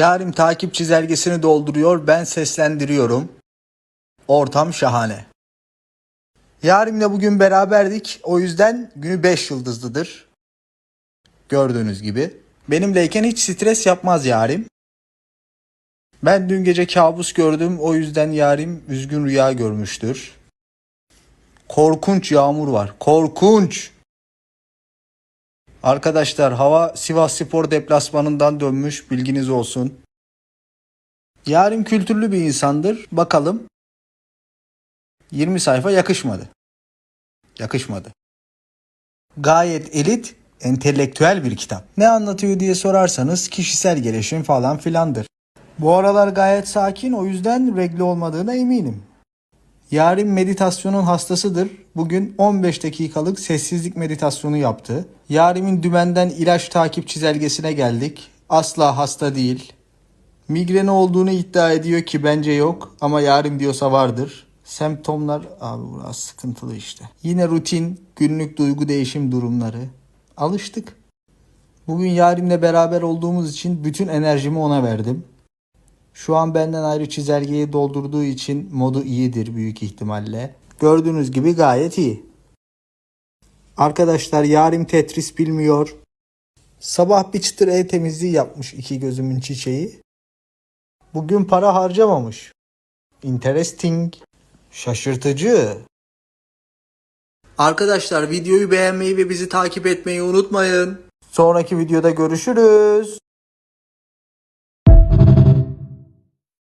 Yarim takip çizelgesini dolduruyor, ben seslendiriyorum. Ortam şahane. Yarim'le bugün beraberdik. O yüzden günü 5 yıldızlıdır. Gördüğünüz gibi. Benimleyken hiç stres yapmaz Yarim. Ben dün gece kabus gördüm. O yüzden Yarim üzgün rüya görmüştür. Korkunç yağmur var. Korkunç. Arkadaşlar hava Sivas Spor deplasmanından dönmüş. Bilginiz olsun. Yarim kültürlü bir insandır. Bakalım. 20 sayfa yakışmadı. Yakışmadı. Gayet elit, entelektüel bir kitap. Ne anlatıyor diye sorarsanız kişisel gelişim falan filandır. Bu aralar gayet sakin o yüzden regle olmadığına eminim. Yarim meditasyonun hastasıdır. Bugün 15 dakikalık sessizlik meditasyonu yaptı. Yarim'in dümenden ilaç takip çizelgesine geldik. Asla hasta değil. Migreni olduğunu iddia ediyor ki bence yok ama Yarim diyorsa vardır. Semptomlar abi burası sıkıntılı işte. Yine rutin günlük duygu değişim durumları. Alıştık. Bugün Yarim'le beraber olduğumuz için bütün enerjimi ona verdim. Şu an benden ayrı çizelgeyi doldurduğu için modu iyidir büyük ihtimalle. Gördüğünüz gibi gayet iyi. Arkadaşlar Yarim Tetris bilmiyor. Sabah bir çıtır ev temizliği yapmış iki gözümün çiçeği. Bugün para harcamamış. Interesting. Şaşırtıcı. Arkadaşlar videoyu beğenmeyi ve bizi takip etmeyi unutmayın. Sonraki videoda görüşürüz.